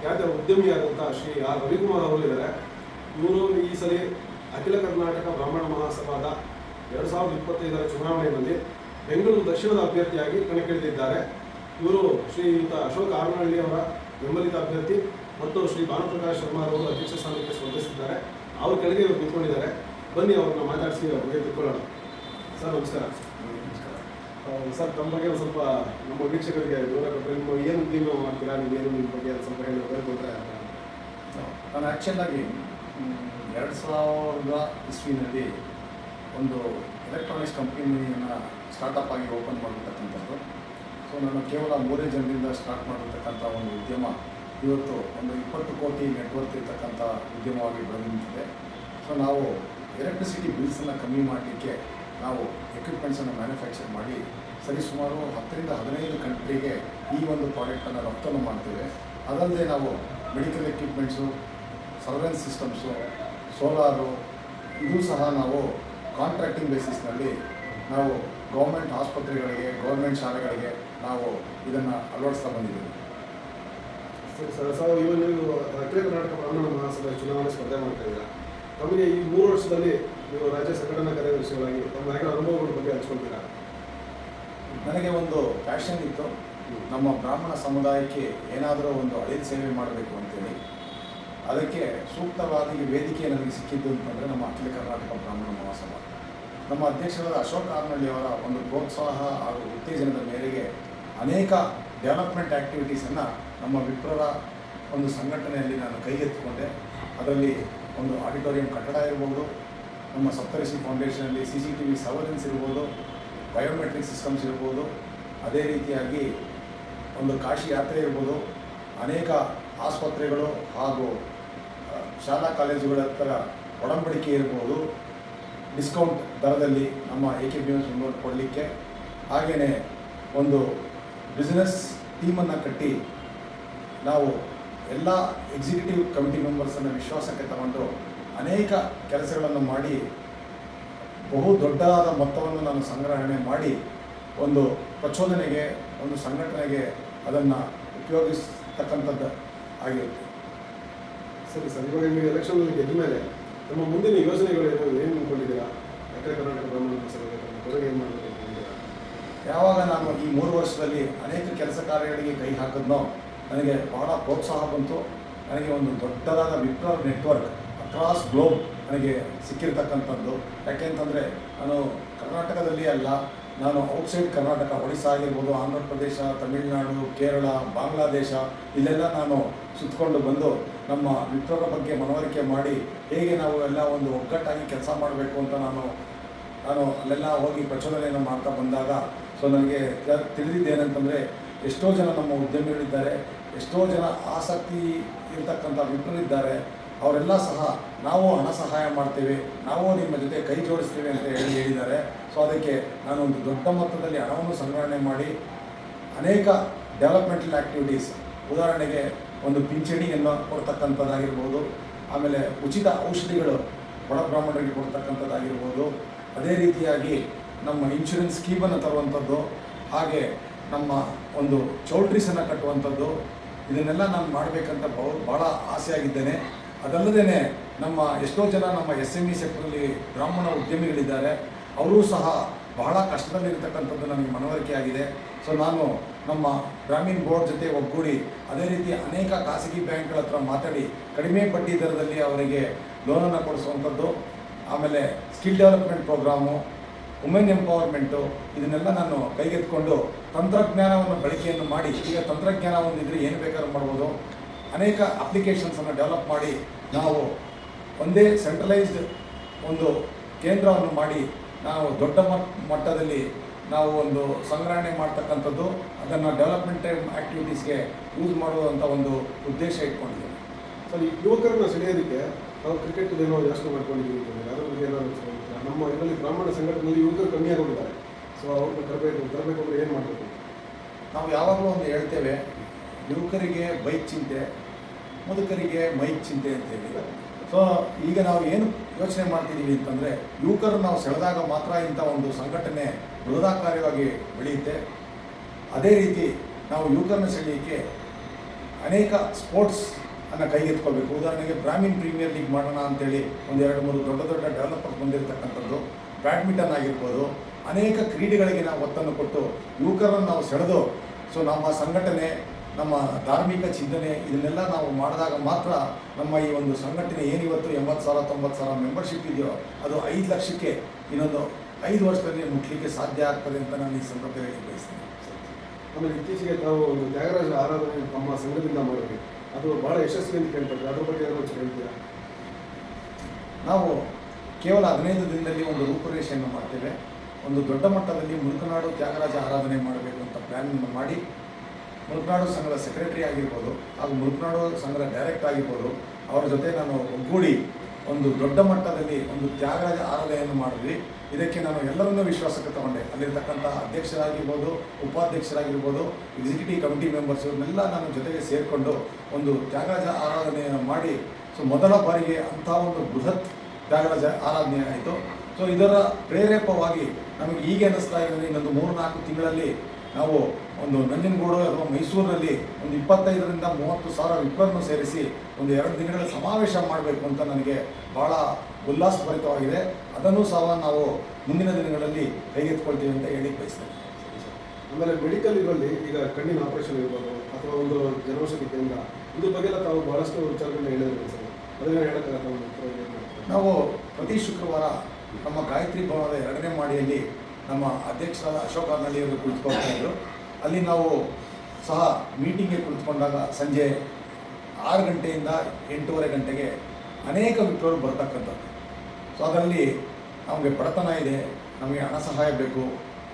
ಖ್ಯಾತ ಉದ್ಯಮಿಯಾದಂಥ ಶ್ರೀ ಆರ್ ರವಿಕುಮಾರ್ ಅವರು ಇದ್ದಾರೆ. ಇವರು ಈ ಸಲ ಅಖಿಲ ಕರ್ನಾಟಕ ಬ್ರಾಹ್ಮಣ ಮಹಾಸಭಾದ ಎರಡು ಸಾವಿರದ ಇಪ್ಪತ್ತೈದರ ಚುನಾವಣೆಯಲ್ಲಿ ಬೆಂಗಳೂರು ದಕ್ಷಿಣದ ಅಭ್ಯರ್ಥಿಯಾಗಿ ಕಣಕ್ಕಿಳಿದಿದ್ದಾರೆ. ಇವರು ಶ್ರೀಯುತ ಅಶೋಕ್ ಆರನಹಳ್ಳಿ ಅವರ ಬೆಂಬಲಿತ ಅಭ್ಯರ್ಥಿ ಮತ್ತು ಶ್ರೀ ಭಾನುಪ್ರಕಾಶ್ ಶರ್ಮಾ ಅವರು ಅಧ್ಯಕ್ಷ ಸ್ಥಾನಕ್ಕೆ ಸ್ಪರ್ಧಿಸಿದ್ದಾರೆ. ಅವರು ಕೆಳಗೆ ಇವರು ನಿಂತ್ಕೊಂಡಿದ್ದಾರೆ ಬನ್ನಿ ಅವ್ರನ್ನ ಮಾತಾಡಿಸಿ ಅವ್ರಿಗೆ ತಿಳ್ಕೊಳ್ಳೋಣ ಸರ್ ನಮಸ್ಕಾರ. ಆ, ಸರ್ ತಮ್ಮ ಬಗ್ಗೆ ಸ್ವಲ್ಪ ನಮ್ಮ ವೀಕ್ಷಕರಿಗೆ ವಿವರ ಏನು ಉದ್ಯಮ ಮಾಡ್ತೀರಾ ನೀವೇನು ನಿಮ್ಮ ಬಗ್ಗೆ ಸ್ವಲ್ಪ ಹೇಳಿ ಹೇಳ್ಕೊಟ್ರೆ ನಾನು ಆ್ಯಕ್ಚುಲಾಗಿ ಎರಡು ಸಾವಿರದ ಇಸ್ವಿನಲ್ಲಿ ಒಂದು ಎಲೆಕ್ಟ್ರಾನಿಕ್ಸ್ ಕಂಪ್ನಿಯನ್ನು ಸ್ಟಾರ್ಟಪ್ ಆಗಿ ಓಪನ್ ಮಾಡಿರ್ತಕ್ಕಂಥದ್ದು ಸೊ ನಾನು ಕೇವಲ ಮೂರೇ ಜನರಿಂದ ಸ್ಟಾರ್ಟ್ ಮಾಡಿರ್ತಕ್ಕಂಥ ಒಂದು ಉದ್ಯಮ, ಇವತ್ತು ಒಂದು ಇಪ್ಪತ್ತು ಕೋಟಿ ನೆಟ್ವರ್ಕ್ ಇರ್ತಕ್ಕಂಥ ಉದ್ಯಮವಾಗಿ ಬೆಳೆದು ನಿಂತಿದೆ ಸೊ ನಾವು ಎಲೆಕ್ಟ್ರಿಸಿಟಿ ಬಿಲ್ಸನ್ನು ಕಮ್ಮಿ ಮಾಡಲಿಕ್ಕೆ ನಾವು ಎಕ್ವಿಪ್ಮೆಂಟ್ಸನ್ನು ಮ್ಯಾನುಫ್ಯಾಕ್ಚರ್ ಮಾಡಿ ಸರಿಸುಮಾರು ಹತ್ತರಿಂದ ಹದಿನೈದು ಕಂಟ್ರಿಗೆ ಈ ಒಂದು ಪ್ರಾಡಕ್ಟನ್ನು ರಫ್ತನ್ನು ಮಾಡ್ತೇವೆ. ಅದಲ್ಲದೆ ನಾವು medical equipments surveillance systems solar ಇದು ಸಹ ನಾವು ಕಾಂಟ್ರಾಕ್ಟಿಂಗ್ ಬೇಸಿಸ್ನಲ್ಲಿ ನಾವು ಗೌರ್ಮೆಂಟ್ ಆಸ್ಪತ್ರೆಗಳಿಗೆ ಗೌರ್ಮೆಂಟ್ ಶಾಲೆಗಳಿಗೆ ನಾವು ಇದನ್ನು ಅಳವಡಿಸ್ತಾ ಬಂದಿದ್ದೀವಿ. ಸರಿ ಸರ್ ಸರ್, ಇವಾಗ ನೀವು ಅಖಿಲ ಕರ್ನಾಟಕ ಬ್ರಾಹ್ಮಣ ಮಹಾಸಭೆ ಚುನಾವಣೆ ಸ್ಪರ್ಧೆ ಮಾಡ್ತಾ ಇದ್ದೀರಾ. ತಮಗೆ ಈ ಮೂರು ವರ್ಷದಲ್ಲಿ ನೀವು ರಾಜ್ಯ ಸಂಘಟನಾ ಕಾರ್ಯದರ್ಶಿಗಳಾಗಿ ತಮ್ಮ ಆಗಿನ ಅನುಭವಗಳ ಬಗ್ಗೆ ಹಂಚ್ಕೊಳ್ತೀರಾ? ನನಗೆ ಒಂದು ಪ್ಯಾಷನ್ ಇತ್ತು. ನಮ್ಮ ಬ್ರಾಹ್ಮಣ ಸಮುದಾಯಕ್ಕೆ ಏನಾದರೂ ಒಂದು ಅಳಿದ ಸೇವೆ ಮಾಡಬೇಕು ಅಂತೇಳಿ. ಅದಕ್ಕೆ ಸೂಕ್ತವಾಗಿ ವೇದಿಕೆ ನನಗೆ ಸಿಕ್ಕಿದ್ದು ಅಂತಂದರೆ ನಮ್ಮ ಅಖಿಲ ಕರ್ನಾಟಕ ಬ್ರಾಹ್ಮಣ ಮಹಾಸಭಾ. ನಮ್ಮ ಅಧ್ಯಕ್ಷರಾದ ಅಶೋಕ್ ಆರ್ನಳ್ಳಿ ಅವರ ಒಂದು ಪ್ರೋತ್ಸಾಹ ಹಾಗೂ ಉತ್ತೇಜನದ ಮೇರೆಗೆ ಅನೇಕ ಡೆವಲಪ್ಮೆಂಟ್ ಆ್ಯಕ್ಟಿವಿಟೀಸನ್ನು ನಮ್ಮ ವಿಪ್ರರ ಒಂದು ಸಂಘಟನೆಯಲ್ಲಿ ನಾನು ಕೈಗೆತ್ತಿಕೊಂಡೆ. ಅದರಲ್ಲಿ ಒಂದು ಆಡಿಟೋರಿಯಂ ಕಟ್ಟಡ ಇರ್ಬೋದು ನಮ್ಮ Saptarishi ಫೌಂಡೇಶನಲ್ಲಿ C C T V surveillance ಇರ್ಬೋದು ಬಯೋಮೆಟ್ರಿಕ್ ಸಿಸ್ಟಮ್ಸ್ ಇರ್ಬೋದು, ಅದೇ ರೀತಿಯಾಗಿ ಒಂದು ಕಾಶಿ ಯಾತ್ರೆ ಇರ್ಬೋದು, ಅನೇಕ ಆಸ್ಪತ್ರೆಗಳು ಹಾಗೂ ಶಾಲಾ ಕಾಲೇಜುಗಳ ಹತ್ರ ಒಡಂಬಡಿಕೆ ಇರ್ಬೋದು ಡಿಸ್ಕೌಂಟ್ ದರದಲ್ಲಿ ನಮ್ಮ ಎ ಕೆ ಬಿ ಎಸ್ ಕೊಡಲಿಕ್ಕೆ. ಹಾಗೆಯೇ ಒಂದು ಬಿಸ್ನೆಸ್ ಟೀಮನ್ನು ಕಟ್ಟಿ ನಾವು ಎಲ್ಲ ಎಕ್ಸಿಕ್ಯೂಟಿವ್ ಕಮಿಟಿ ಮೆಂಬರ್ಸನ್ನು ವಿಶ್ವಾಸಕ್ಕೆ ತಗೊಂಡು ಅನೇಕ ಕೆಲಸಗಳನ್ನು ಮಾಡಿ ಬಹು ದೊಡ್ಡದಾದ ಮೊತ್ತವನ್ನು ನಾನು ಸಂಗ್ರಹಣೆ ಮಾಡಿ ಒಂದು ಪ್ರಚೋದನೆಗೆ ಒಂದು ಸಂಘಟನೆಗೆ ಅದನ್ನು ಉಪಯೋಗಿಸ್ತಕ್ಕಂಥದ್ದು ಆಗಿರುತ್ತೆ. ಸರಿ ಸರ್ ಇವಾಗ ನೀವು ಎಲೆಕ್ಷನ್ನಲ್ಲಿ ಗೆದ್ದ ಮೇಲೆ ನಮ್ಮ ಮುಂದಿನ ಯೋಜನೆಗಳು ಏನು ಏನು ಅಂದ್ಕೊಂಡಿದ್ದೀರಾ ಉತ್ತರ ಕರ್ನಾಟಕ ಬ್ರಾಹ್ಮಣ ಸಭೆಗೆ ಏನು ಮಾಡಬೇಕು ಯಾವಾಗ ನಾನು ಈ ಮೂರು ವರ್ಷದಲ್ಲಿ ಅನೇಕ ಕೆಲಸ ಕಾರ್ಯಗಳಿಗೆ ಕೈ ಹಾಕಿದ್ನೋ ನನಗೆ ಬಹಳ ಪ್ರೋತ್ಸಾಹ ಬಂತು. ನನಗೆ ಒಂದು ದೊಡ್ಡದಾದ ವಿಪ್ಲವ ನೆಟ್ವರ್ಕ್ ಅಕ್ರಾಸ್ ಗ್ಲೋಬ್ ನನಗೆ ಸಿಕ್ಕಿರ್ತಕ್ಕಂಥದ್ದು. ಯಾಕೆಂತಂದರೆ ನಾನು ಕರ್ನಾಟಕದಲ್ಲಿ ಅಲ್ಲ, ನಾನು ಔಟ್ಸೈಡ್ ಕರ್ನಾಟಕ, ಒಡಿಸ್ಸಾ ಆಗಿರ್ಬೋದು ಆಂಧ್ರ ಪ್ರದೇಶ ತಮಿಳುನಾಡು, ಕೇರಳ, ಬಾಂಗ್ಲಾದೇಶ, ಇಲ್ಲೆಲ್ಲ ನಾನು ಸುತ್ತಕೊಂಡು ಬಂದು ನಮ್ಮ ವಿಪ್ರರ ಬಗ್ಗೆ ಮನವರಿಕೆ ಮಾಡಿ ಹೇಗೆ ನಾವು ಎಲ್ಲ ಒಂದು ಒಗ್ಗಟ್ಟಾಗಿ ಕೆಲಸ ಮಾಡಬೇಕು ಅಂತ ನಾನು ನಾನು ಅಲ್ಲೆಲ್ಲ ಹೋಗಿ ಪ್ರಚೋದನೆಯನ್ನು ಮಾಡ್ತಾ ಬಂದಾಗ ಸೊ ನನಗೆ ತಿಳಿದಿದ್ದೇನೆಂತಂದರೆ, ಎಷ್ಟೋ ಜನ ನಮ್ಮ ಉದ್ಯಮಿಗಳಿದ್ದಾರೆ, ಎಷ್ಟೋ ಜನ ಆಸಕ್ತಿ ಇರತಕ್ಕಂಥ ವಿಪ್ರರಿದ್ದಾರೆ ಅವರೆಲ್ಲ ಸಹ ನಾವು ಹಣ ಸಹಾಯ ಮಾಡ್ತೀವಿ, ನಾವು ನಿಮ್ಮ ಜೊತೆ ಕೈ ಜೋಡಿಸ್ತೀವಿ ಅಂತ ಹೇಳಿ ಹೇಳಿದ್ದಾರೆ. ಸೊ ಅದಕ್ಕೆ ನಾನು ಒಂದು ದೊಡ್ಡ ಮೊತ್ತದಲ್ಲಿ ಹಣವನ್ನು ಸಂಗ್ರಹಣೆ ಮಾಡಿ ಅನೇಕ ಡೆವಲಪ್ಮೆಂಟಲ್ ಆ್ಯಕ್ಟಿವಿಟೀಸ್ ಉದಾಹರಣೆಗೆ ಒಂದು ಪಿಂಚಣಿಯನ್ನು ಕೊಡ್ತಕ್ಕಂಥದ್ದಾಗಿರ್ಬೋದು, ಆಮೇಲೆ ಉಚಿತ ಔಷಧಿಗಳು ಬ್ರಾಹ್ಮಣರಿಗೆ ಕೊಡ್ತಕ್ಕಂಥದ್ದಾಗಿರ್ಬೋದು. ಅದೇ ರೀತಿಯಾಗಿ ನಮ್ಮ ಇನ್ಶೂರೆನ್ಸ್ ಸ್ಕೀಮನ್ನು ತರುವಂಥದ್ದು, ಹಾಗೆ ನಮ್ಮ ಒಂದು ಚೌಲ್ಟ್ರೀಸನ್ನು ಕಟ್ಟುವಂಥದ್ದು, ಇದನ್ನೆಲ್ಲ ನಾನು ಮಾಡಬೇಕಂತ ಬಹು ಭಾಳ ಆಸೆಯಾಗಿದ್ದೇನೆ. ಅದಲ್ಲದೇ ನಮ್ಮ ಎಷ್ಟೋ ಜನ ನಮ್ಮ ಎಸ್ ಎಂ ಇ ಸೆಕ್ಟ್ರಲ್ಲಿ ಬ್ರಾಹ್ಮಣ ಉದ್ಯಮಿಗಳಿದ್ದಾರೆ, ಅವರೂ ಸಹ ಬಹಳ ಕಷ್ಟದಲ್ಲಿರತಕ್ಕಂಥದ್ದು ನನಗೆ ಮನವರಿಕೆ ಆಗಿದೆ. ಸೊ ನಾನು ನಮ್ಮ ಗ್ರಾಮೀಣ ಬೋರ್ಡ್ ಜೊತೆ ಒಗ್ಗೂಡಿ ಅದೇ ರೀತಿ ಅನೇಕ ಖಾಸಗಿ ಬ್ಯಾಂಕ್ಗಳ ಹತ್ರ ಮಾತಾಡಿ ಕಡಿಮೆ ಬಡ್ಡಿ ದರದಲ್ಲಿ ಅವರಿಗೆ ಲೋನನ್ನು ಕೊಡಿಸುವಂಥದ್ದು, ಆಮೇಲೆ skill development programme, women empowerment, ಇದನ್ನೆಲ್ಲ ನಾನು ಕೈಗೆತ್ಕೊಂಡು ತಂತ್ರಜ್ಞಾನವನ್ನು ಬಳಕೆಯನ್ನು ಮಾಡಿ, ಈಗ ತಂತ್ರಜ್ಞಾನ ಒಂದಿದ್ರೆ ಏನು ಬೇಕಾದ್ರೂ ಮಾಡ್ಬೋದು. ಅನೇಕ ಅಪ್ಲಿಕೇಶನ್ಸನ್ನು ಡೆವಲಪ್ ಮಾಡಿ ನಾವು ಒಂದೇ ಸೆಂಟ್ರಲೈಸ್ಡ್ ಒಂದು ಕೇಂದ್ರವನ್ನು ಮಾಡಿ ನಾವು ದೊಡ್ಡ ಮಟ್- ಮಟ್ಟದಲ್ಲಿ ನಾವು ಒಂದು ಸಂಗ್ರಹಣೆ ಮಾಡ್ತಕ್ಕಂಥದ್ದು ಅದನ್ನು ಡೆವಲಪ್ಮೆಂಟ್ ಆ್ಯಕ್ಟಿವಿಟೀಸ್ಗೆ ಯೂಸ್ ಮಾಡುವಂಥ ಒಂದು ಉದ್ದೇಶ ಇಟ್ಕೊಂಡಿದ್ದೀವಿ ಸರ್ ಈ ಯುವಕರನ್ನು ಸೆಳೆಯೋದಕ್ಕೆ ನಾವು ಕ್ರಿಕೆಟ್ ಏನೋ ಜಾಸ್ತಿ ಮಾಡ್ಕೊಂಡಿದ್ದೀವಿ ಅದ್ರ ಬಗ್ಗೆ ಏನಾದರೂ ನಮ್ಮ ಇದರಲ್ಲಿ ಬ್ರಾಹ್ಮಣ ಸಂಘಟನೆಯಲ್ಲಿ ಯುವಕರು ಕಮ್ಮಿ ಆಗೋಗಿದ್ದಾರೆ. ಸೊ ಅವ್ರನ್ನ ತರಬೇಕು ತರಬೇಕು ಅಂದರೆ ಏನು ಮಾಡಬೇಕು? ನಾವು ಯಾವಾಗಲೂ ಒಂದು ಹೇಳ್ತೇವೆ ಯುವಕರಿಗೆ ಬೈಕ್ ಚಿಂತೆ ಮುದುಕರಿಗೆ ಮೈಕ್ ಚಿಂತೆ ಅಂತೇಳಿ ಸೊ ಈಗ ನಾವು ಏನು ಯೋಚನೆ ಮಾಡ್ತಿದ್ದೀವಿ ಅಂತಂದರೆ, ಯುವಕರು ನಾವು ಸೆಳೆದಾಗ ಮಾತ್ರ ಇಂಥ ಒಂದು ಸಂಘಟನೆ ಬೃಹದಾಕಾರವಾಗಿ ಬೆಳೆಯುತ್ತೆ. ಅದೇ ರೀತಿ ನಾವು ಯುವಕರನ್ನ ಸೆಳೆಯೋಕ್ಕೆ ಅನೇಕ ಸ್ಪೋರ್ಟ್ಸ್ ಅನ್ನು ಕೈಗೆತ್ಕೋಬೇಕು ಉದಾಹರಣೆಗೆ ಬ್ರಾಹ್ಮಿನ್ ಪ್ರೀಮಿಯರ್ ಲೀಗ್ ಮಾಡೋಣ ಅಂತೇಳಿ ಒಂದು ಎರಡು ಮೂರು ದೊಡ್ಡ ದೊಡ್ಡ ಡೆವಲಪರ್ ಬಂದಿರತಕ್ಕಂಥದ್ದು, ಬ್ಯಾಡ್ಮಿಂಟನ್ ಆಗಿರ್ಬೋದು, ಅನೇಕ ಕ್ರೀಡೆಗಳಿಗೆ ನಾವು ಒತ್ತನ್ನು ಕೊಟ್ಟು ಯುವಕರನ್ನು ನಾವು ಸೆಳೆದು, ಸೊ ನಮ್ಮ ಸಂಘಟನೆ ನಮ್ಮ ಧಾರ್ಮಿಕ ಚಿಂತನೆ ಇದನ್ನೆಲ್ಲ ನಾವು ಮಾಡಿದಾಗ ಮಾತ್ರ ನಮ್ಮ ಈ ಒಂದು ಸಂಘಟನೆ ಏನಿವತ್ತು ಎಂಬತ್ತು ಸಾವಿರ ತೊಂಬತ್ತು ಸಾವಿರ ಮೆಂಬರ್ಶಿಪ್ ಇದೆಯೋ ಅದು ಐದು ಲಕ್ಷಕ್ಕೆ ಇನ್ನೊಂದು ಐದು ವರ್ಷದಲ್ಲಿ ಮುಟ್ಲಿಕ್ಕೆ ಸಾಧ್ಯ ಆಗ್ತದೆ ಅಂತ ನಾನು ಈ ಸಂದರ್ಭದಲ್ಲಿ ಬಯಸ್ತೀನಿ. ಆಮೇಲೆ ಇತ್ತೀಚೆಗೆ ತಾವು ಒಂದು ತ್ಯಾಗರಾಜ ಆರಾಧನೆ ತಮ್ಮ ಸಂಘದಿಂದ ಮಾಡಿದ್ವಿ ಅದು ಬಹಳ ಯಶಸ್ವಿ ಅಂತ ಕೇಳ್ಪಟ್ಟೆ ಅದ್ರ ಬಗ್ಗೆ ಏನೋ ಹೇಳ್ತೀರಾ? ನಾವು ಕೇವಲ ಹದಿನೈದು ದಿನದಲ್ಲಿ ಒಂದು ರೂಪುರೇಷೆಯನ್ನು ಮಾಡ್ತೇವೆ. ಒಂದು ದೊಡ್ಡ ಮಟ್ಟದಲ್ಲಿ ಮುಳುಕನಾಡು ತ್ಯಾಗರಾಜ ಆರಾಧನೆ ಮಾಡಬೇಕು ಅಂತ ಪ್ಲ್ಯಾನ್ ಮಾಡಿ ಮುಲ್ಕನಾಡು ಸಂಘದ ಸೆಕ್ರೆಟರಿ ಆಗಿರ್ಬೋದು ಹಾಗೂ ಮುಲ್ಕನಾಡು ಸಂಘದ ಡೈರೆಕ್ಟ್ ಆಗಿರ್ಬೋದು, ಅವರ ಜೊತೆ ನಾನು ಒಗ್ಗೂಡಿ ಒಂದು ದೊಡ್ಡ ಮಟ್ಟದಲ್ಲಿ ಒಂದು ತ್ಯಾಗರಾಜ ಆರಾಧನೆಯನ್ನು ಮಾಡಿದ್ವಿ. ಇದಕ್ಕೆ ನಾನು ಎಲ್ಲರನ್ನೂ ವಿಶ್ವಾಸಕ್ಕೆ ತಗೊಂಡೆ. ಅಲ್ಲಿರ್ತಕ್ಕಂಥ ಅಧ್ಯಕ್ಷರಾಗಿರ್ಬೋದು, ಉಪಾಧ್ಯಕ್ಷರಾಗಿರ್ಬೋದು ಎಕ್ಸಿಕ್ಯೂಟಿವ್ ಕಮಿಟಿ ಮೆಂಬರ್ಸ್ ಇವನ್ನೆಲ್ಲ ನಾನು ಜೊತೆಗೆ ಸೇರಿಕೊಂಡು ಒಂದು ತ್ಯಾಗರಾಜ ಆರಾಧನೆಯನ್ನು ಮಾಡಿ, ಸೊ ಮೊದಲ ಬಾರಿಗೆ ಅಂಥ ಒಂದು ಬೃಹತ್ ತ್ಯಾಗರಾಜ ಆರಾಧನೆ ಆಯಿತು. ಸೊ ಇದರ ಪ್ರೇರೇಪವಾಗಿ ನಮಗೆ ಈಗ ಅನ್ನಿಸ್ತಾ ಇದೆ ಇನ್ನೊಂದು ಮೂರು ನಾಲ್ಕು ತಿಂಗಳಲ್ಲಿ ನಾವು ಒಂದು ನಂಜನಗೂಡು ಅಥವಾ ಮೈಸೂರಿನಲ್ಲಿ ಒಂದು ಇಪ್ಪತ್ತೈದರಿಂದ ಮೂವತ್ತು ಸಾವಿರ ವಿಪ್ರನ್ನು ಸೇರಿಸಿ ಒಂದು ಎರಡು ದಿನಗಳ ಸಮಾವೇಶ ಮಾಡಬೇಕು ಅಂತ ನನಗೆ ಭಾಳ ಉಲ್ಲಾಸಭರಿತವಾಗಿದೆ. ಅದನ್ನು ಸಹ ನಾವು ಮುಂದಿನ ದಿನಗಳಲ್ಲಿ ಕೈಗೆತ್ಕೊಳ್ತೀವಿ ಅಂತ ಹೇಳಿ ಬಯಸ್ತೇನೆ. ಆಮೇಲೆ ಮೆಡಿಕಲ್ ಇರೋಲ್ಲಿ ಈಗ ಕಣ್ಣಿನ ಆಪರೇಷನ್ ಇರ್ಬೋದು ಅಥವಾ ಒಂದು ಜನೌಷಧಿ ಕೇಂದ್ರ ಇದ್ರ ಬಗ್ಗೆ ಎಲ್ಲ ತಾವು ಬಹಳಷ್ಟು ವಿಚಾರಗಳನ್ನ ಹೇಳಿದ್ರು ಸರ್. ಅದನ್ನ ಹೇಳೋಕ್ಕಾಗುತ್ತೆ ನಾವು ಪ್ರತಿ ಶುಕ್ರವಾರ ನಮ್ಮ ಗಾಯತ್ರಿ ಭವನದ ಎರಡನೇ ಮಾಡಿಯಲ್ಲಿ ನಮ್ಮ ಅಧ್ಯಕ್ಷರಾದ ಅಶೋಕ್ ಅವರು ಕುಳಿತುಕೊಳ್ತಾ ಇದ್ದರು ಅಲ್ಲಿ ನಾವು ಸಹ ಮೀಟಿಂಗ್ಗೆ ಕುಳಿತುಕೊಂಡಾಗ ಸಂಜೆ ಆರು ಗಂಟೆಯಿಂದ ಎಂಟೂವರೆ ಗಂಟೆಗೆ ಅನೇಕ ವಿಪ್ರರು ಬರ್ತಕ್ಕಂಥದ್ದು. ಸೊ ಅದರಲ್ಲಿ ನಮಗೆ ಬಡತನ ಇದೆ, ನಮಗೆ ಹಣ ಸಹಾಯ ಬೇಕು,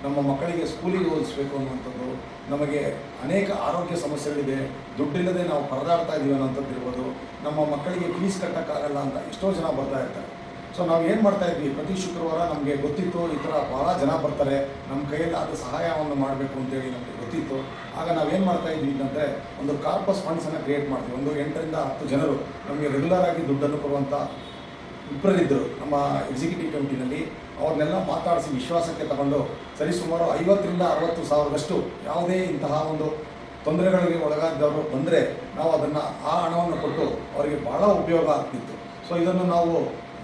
ನಮ್ಮ ಮಕ್ಕಳಿಗೆ ಸ್ಕೂಲಿಗೆ ಓದಿಸ್ಬೇಕು ಅನ್ನುವಂಥದ್ದು, ನಮಗೆ ಅನೇಕ ಆರೋಗ್ಯ ಸಮಸ್ಯೆಗಳಿದೆ, ದುಡ್ಡಿಲ್ಲದೆ ನಾವು ಪರದಾಡ್ತಾ ಇದ್ದೀವಿ ಅನ್ನೋಂಥದ್ದು ಇರ್ಬೋದು, ನಮ್ಮ ಮಕ್ಕಳಿಗೆ ಫೀಸ್ ಕಟ್ಟೋಕ್ಕಾಗಲ್ಲ ಅಂತ ಎಷ್ಟೋ ಜನ ಬರ್ತಾ ಇರ್ತಾರೆ. ಸೊ ನಾವು ಏನು ಮಾಡ್ತಾ ಇದ್ವಿ? ಪ್ರತಿ ಶುಕ್ರವಾರ ನಮಗೆ ಗೊತ್ತಿತ್ತು, ಈ ಥರ ಭಾಳ ಜನ ಬರ್ತಾರೆ ನಮ್ಮ ಕೈಯಲ್ಲಿ ಆದ ಸಹಾಯವನ್ನು ಮಾಡಬೇಕು ಅಂತೇಳಿ ನಮಗೆ ಗೊತ್ತಿತ್ತು. ಆಗ ನಾವೇನು ಮಾಡ್ತಾ ಇದ್ವಿ ಅಂತಂದರೆ, ಒಂದು ಕಾರ್ಪಸ್ ಫಂಡ್ಸನ್ನು ಕ್ರಿಯೇಟ್ ಮಾಡ್ತೀವಿ. ಒಂದು ಎಂಟರಿಂದ ಹತ್ತು ಜನರು ನಮಗೆ ರೆಗ್ಯುಲರ್ ಆಗಿ ದುಡ್ಡನ್ನು ಕೊಡುವಂಥ ಇಬ್ಬರಲ್ಲಿದ್ದರು ನಮ್ಮ ಎಕ್ಸಿಕ್ಯೂಟಿವ್ ಕಮಿಟಿನಲ್ಲಿ ಅವ್ರನ್ನೆಲ್ಲ ಮಾತಾಡಿಸಿ ವಿಶ್ವಾಸಕ್ಕೆ ತಗೊಂಡು ಸರಿಸುಮಾರು ಐವತ್ತರಿಂದ ಅರವತ್ತು ಸಾವಿರದಷ್ಟು ಯಾವುದೇ ಇಂತಹ ಒಂದು ತೊಂದರೆಗಳಿಗೆ ಒಳಗಾದವರು ಬಂದರೆ ನಾವು ಅದನ್ನು ಆ ಹಣವನ್ನು ಕೊಟ್ಟು ಅವರಿಗೆ ಭಾಳ ಉಪಯೋಗ ಆಗ್ತಿತ್ತು. ಸೊ ಇದನ್ನು ನಾವು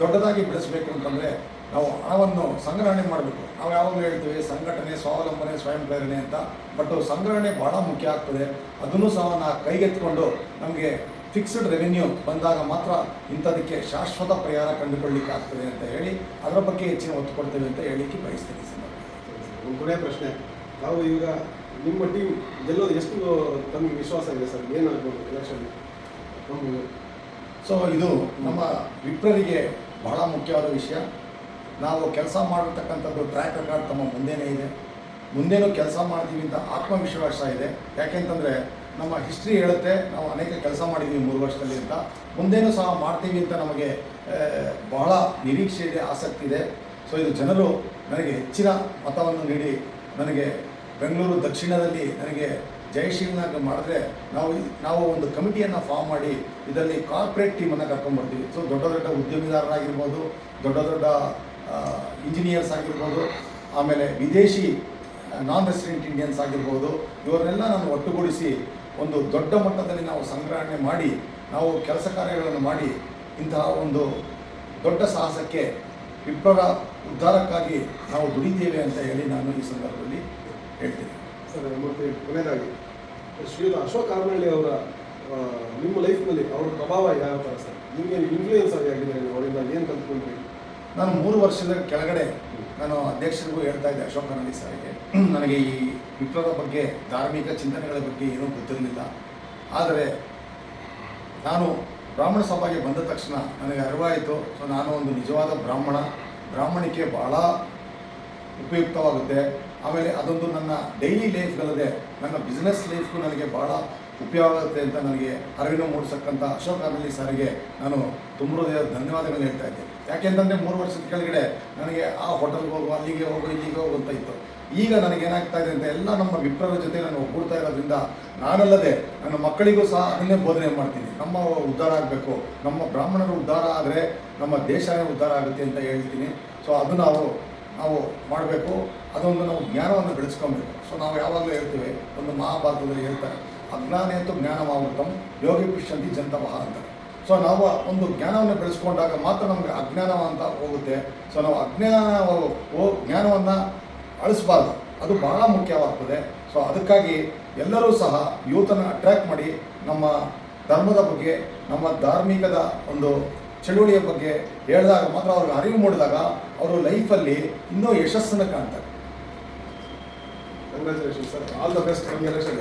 ದೊಡ್ಡದಾಗಿ ಬೆಳೆಸಬೇಕು ಅಂತಂದರೆ ನಾವು ಹಣವನ್ನು ಸಂಗ್ರಹಣೆ ಮಾಡಬೇಕು. ನಾವು ಯಾವಾಗಲೂ ಹೇಳ್ತೀವಿ, ಸಂಘಟನೆ, ಸ್ವಾವಲಂಬನೆ ಸ್ವಯಂ ಪ್ರೇರಣೆ ಅಂತ. ಬಟ್ ಸಂಗ್ರಹಣೆ ಭಾಳ ಮುಖ್ಯ ಆಗ್ತದೆ. ಅದನ್ನು ಸಹ ನಾವು ಕೈಗೆತ್ಕೊಂಡು ನಮಗೆ ಫಿಕ್ಸ್ಡ್ ರೆವೆನ್ಯೂ ಬಂದಾಗ ಮಾತ್ರ ಇಂಥದಕ್ಕೆ ಶಾಶ್ವತ ಪರಿಹಾರ ಕಂಡುಕೊಳ್ಳಿಕ್ಕೆ ಆಗ್ತದೆ ಅಂತ ಹೇಳಿ ಅದರ ಬಗ್ಗೆ ಹೆಚ್ಚಿನ ಒತ್ತು ಕೊಡ್ತೇವೆ ಅಂತ ಹೇಳಿಕ್ಕೆ ಬಯಸ್ತೀನಿ ಸರ್ ಒಂದೇ ಪ್ರಶ್ನೆ. ನಾವು ಈಗ ನಿಮ್ಮ ಟೀಮ್ ಗೆಲ್ಲೋದು ಎಷ್ಟು, ತಮಗೆ ವಿಶ್ವಾಸ ಇದೆ ಸರ್? ಏನಾಗ್ಬೋದು ಎಲೆಕ್ಷನ್ ಸೊ ಇದು ನಮ್ಮ ವಿಪ್ರರಿಗೆ ಬಹಳ ಮುಖ್ಯವಾದ ವಿಷಯ. ನಾವು ಕೆಲಸ ಮಾಡಿರ್ತಕ್ಕಂಥದ್ದು ಟ್ರ್ಯಾಕ್ ರೆಕಾರ್ಡ್ ತಮ್ಮ ಮುಂದೆನೇ ಇದೆ. ಮುಂದೇನೂ ಕೆಲಸ ಮಾಡ್ತೀವಿ ಅಂತ ಆತ್ಮವಿಶ್ವಾಸ ಇದೆ. ಯಾಕೆಂತಂದರೆ ನಮ್ಮ ಹಿಸ್ಟ್ರಿ ಹೇಳುತ್ತೆ, ನಾವು ಅನೇಕ ಕೆಲಸ ಮಾಡಿದ್ದೀವಿ ಮೂರು ವರ್ಷದಲ್ಲಿ ಅಂತ. ಮುಂದೇನೂ ಸಹ ಮಾಡ್ತೀವಿ ಅಂತ ನಮಗೆ ಬಹಳ ನಿರೀಕ್ಷೆ ಇದೆ, ಆಸಕ್ತಿ ಇದೆ. ಸೊ ಇದು ಜನರು ನನಗೆ ಹೆಚ್ಚಿನ ಮತವನ್ನು ನೀಡಿ, ನನಗೆ ಬೆಂಗಳೂರು ದಕ್ಷಿಣದಲ್ಲಿ ನನಗೆ ಜಯಶೀಲನಾಗಿ ಮಾಡಿದ್ರೆ ನಾವು ನಾವು ಒಂದು ಕಮಿಟಿಯನ್ನು ಫಾರ್ಮ್ ಮಾಡಿ ಇದರಲ್ಲಿ ಕಾರ್ಪೊರೇಟ್ ಟೀಮನ್ನು ಕರ್ಕೊಂಡ್ಬರ್ತೀವಿ ಸೊ ದೊಡ್ಡ ದೊಡ್ಡ ಉದ್ಯಮಿದಾರರಾಗಿರ್ಬೋದು, ದೊಡ್ಡ ದೊಡ್ಡ ಇಂಜಿನಿಯರ್ಸ್ ಆಗಿರ್ಬೋದು, ಆಮೇಲೆ ವಿದೇಶಿ ನಾನ್ ರೆಸಿಡೆಂಟ್ ಇಂಡಿಯನ್ಸ್ ಆಗಿರ್ಬೋದು, ಇವರನ್ನೆಲ್ಲ ನಾನು ಒಟ್ಟುಗೂಡಿಸಿ ಒಂದು ದೊಡ್ಡ ಮಟ್ಟದಲ್ಲಿ ನಾವು ಸಂಗ್ರಹಣೆ ಮಾಡಿ, ನಾವು ಕೆಲಸ ಕಾರ್ಯಗಳನ್ನು ಮಾಡಿ ಇಂತಹ ಒಂದು ದೊಡ್ಡ ಸಾಹಸಕ್ಕೆ ವಿಪ್ಲವ ಉದ್ಧಾರಕ್ಕಾಗಿ ನಾವು ದುಡಿತೇವೆ ಅಂತ ಹೇಳಿ ನಾನು ಈ ಸಂದರ್ಭದಲ್ಲಿ ಹೇಳ್ತೀನಿ. ಮತ್ತೆ ಕೊನೆಯದಾಗಿ, ಶ್ರೀಯುತ ಅಶೋಕ್ ಕಾರನಹಳ್ಳಿ ಅವರ ನಿಮ್ಮ ಲೈಫ್ನಲ್ಲಿ ಅವರ ಪ್ರಭಾವ ಯಾವ ಥರ ಸರ್? ನಿಮಗೆ ಇನ್ಫ್ಲೂಯೆನ್ಸ್ ಆಗಿ ಆಗಿದೆ ಅವರಿಂದ ಏನು ಕಲ್ತ್ಕೊಂಡ್ರಿ? ನಾನು ಮೂರು ವರ್ಷದ ಕೆಳಗಡೆ ನಾನು ಅಧ್ಯಕ್ಷರಿಗೂ ಹೇಳ್ತಾ ಇದ್ದೆ ಅಶೋಕ್ ಕನ್ನಡಿ ಸರ್ಗೆ. ನನಗೆ ಈ ವಿಪ್ಲವದ ಬಗ್ಗೆ, ಧಾರ್ಮಿಕ ಚಿಂತನೆಗಳ ಬಗ್ಗೆ ಏನೂ ಗೊತ್ತಿರಲಿಲ್ಲ. ಆದರೆ ನಾನು ಬ್ರಾಹ್ಮಣ ಸಭೆಗೆ ಬಂದ ತಕ್ಷಣ ನನಗೆ ಅರಿವಾಯಿತು. ಸೊ, ನಾನು ಒಂದು ನಿಜವಾದ ಬ್ರಾಹ್ಮಣ. ಬ್ರಾಹ್ಮಣಿಕೆ ಬಹಳ ಉಪಯುಕ್ತವಾಗುತ್ತೆ. ಆಮೇಲೆ ಅದೊಂದು ನನ್ನ ಡೈಲಿ ಲೈಫ್ಗಲ್ಲದೆ ನನ್ನ ಬಿಸ್ನೆಸ್ ಲೈಫ್ಗೂ ನನಗೆ ಭಾಳ ಉಪಯೋಗ ಆಗುತ್ತೆ ಅಂತ ನನಗೆ ಅರಿವಿನ ಮೂಡಿಸಕ್ಕಂಥ ಅಶೋಕ್ ಅರ್ನಳ್ಳಿ ಸಾರಿಗೆ ನಾನು ತುಂಬ ಹೃದಯ ಧನ್ಯವಾದಗಳನ್ನ ಹೇಳ್ತಾ ಇದ್ದೆ. ಯಾಕೆಂತಂದರೆ ಮೂರು ವರ್ಷದ ಕೆಳಗಡೆ ನನಗೆ ಆ ಹೋಟೆಲ್ಗೆ ಹೋಗುವ, ಅಲ್ಲಿಗೆ ಹೋಗು ಇಲ್ಲಿಗೆ ಹೋಗು ಅಂತ ಇತ್ತು. ಈಗ ನನಗೇನಾಗ್ತಾ ಇದೆ ಅಂತ ಎಲ್ಲ ನಮ್ಮ ವಿಪ್ರರ ಜೊತೆ ನಾನು ಒಗ್ಗೂಡ್ತಾ ಇರೋದ್ರಿಂದ ನಾನಲ್ಲದೆ ನನ್ನ ಮಕ್ಕಳಿಗೂ ಸಹ ಅದನ್ನೇ ಬೋಧನೆ ಮಾಡ್ತೀನಿ. ನಮ್ಮ ಉದ್ಧಾರ ಆಗಬೇಕು. ನಮ್ಮ ಬ್ರಾಹ್ಮಣರು ಉದ್ಧಾರ ಆದರೆ ನಮ್ಮ ದೇಶವೇ ಉದ್ಧಾರ ಆಗುತ್ತೆ ಅಂತ ಹೇಳ್ತೀನಿ. ಸೊ ಅದು ನಾವು ನಾವು ಮಾಡಬೇಕು, ಅದೊಂದು ನಾವು ಜ್ಞಾನವನ್ನು ಬೆಳೆಸ್ಕೊಬೇಕು. ಸೊ ನಾವು ಯಾವಾಗಲೂ ಹೇಳ್ತೀವಿ, ಒಂದು ಮಹಾಭಾರತದಲ್ಲಿ ಹೇಳ್ತಾರೆ ಅಜ್ಞಾನೇತು ಜ್ಞಾನಮಾವೃತಂ ಯೋಗಿ ಪಿಶಂತಿ ಜಂತವಹ ಅಂತಾರೆ. ಸೊ ನಾವು ಒಂದು ಜ್ಞಾನವನ್ನು ಬೆಳೆಸ್ಕೊಂಡಾಗ ಮಾತ್ರ ನಮಗೆ ಅಜ್ಞಾನ ಅಂತ ಹೋಗುತ್ತೆ. ಸೊ ನಾವು ಅಜ್ಞಾನ ಜ್ಞಾನವನ್ನು ಅಳಿಸಬಾರ್ದು. ಅದು ಬಹಳ ಮುಖ್ಯವಾಗ್ತದೆ. ಸೊ ಅದಕ್ಕಾಗಿ ಎಲ್ಲರೂ ಸಹ ಯೂತನ್ನು ಅಟ್ರ್ಯಾಕ್ಟ್ ಮಾಡಿ ನಮ್ಮ ಧರ್ಮದ ಬಗ್ಗೆ, ನಮ್ಮ ಧಾರ್ಮಿಕದ ಒಂದು ಚಳುವಳಿಯ ಬಗ್ಗೆ ಹೇಳಿದಾಗ ಮಾತ್ರ ಅವ್ರಿಗೆ ಅರಿವು ಮೂಡಿದಾಗ ಅವರು ಲೈಫಲ್ಲಿ ಇನ್ನೂ ಯಶಸ್ಸನ್ನು ಕಾಣ್ತಾರೆ. Congratulation sir all the best election